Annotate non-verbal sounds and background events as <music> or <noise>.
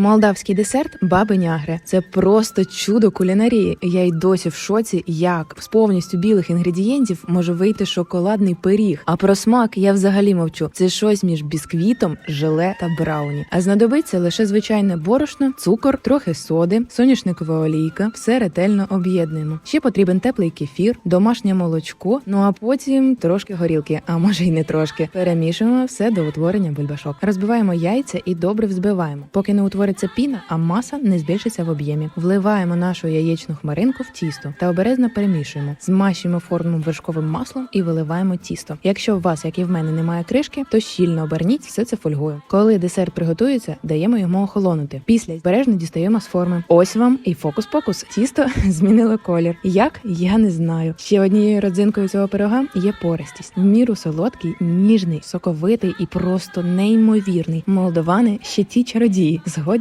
Молдавський десерт баби нягри. Це просто чудо кулінарії. Я й досі в шоці, як з повністю білих інгредієнтів може вийти шоколадний пиріг. А про смак я взагалі мовчу. Це щось між бісквітом, желе та брауні. А знадобиться лише звичайне борошно, цукор, трохи соди, соняшникова олійка. Все ретельно об'єднуємо. Ще потрібен теплий кефір, домашнє молочко. Ну а потім трошки горілки, а може й не трошки. Перемішуємо все до утворення бульбашок. Розбиваємо яйця і добре взбиваємо, поки не утвориться піна, а маса не збільшиться в об'ємі. Вливаємо нашу яєчну хмаринку в тісто та обережно перемішуємо. Змащуємо форму вершковим маслом і виливаємо тісто. Якщо у вас, як і в мене, немає кришки, то щільно оберніть все це фольгою. Коли десерт приготується, даємо йому охолонути. Після збережно дістаємо з форми. Ось вам і фокус-покус. Тісто <laughs> змінило колір. Як я не знаю. Ще однією родзинкою цього пирога є пористість. В міру солодкий, ніжний, соковитий і просто неймовірний. Молдовани ще ті чародії. Згодні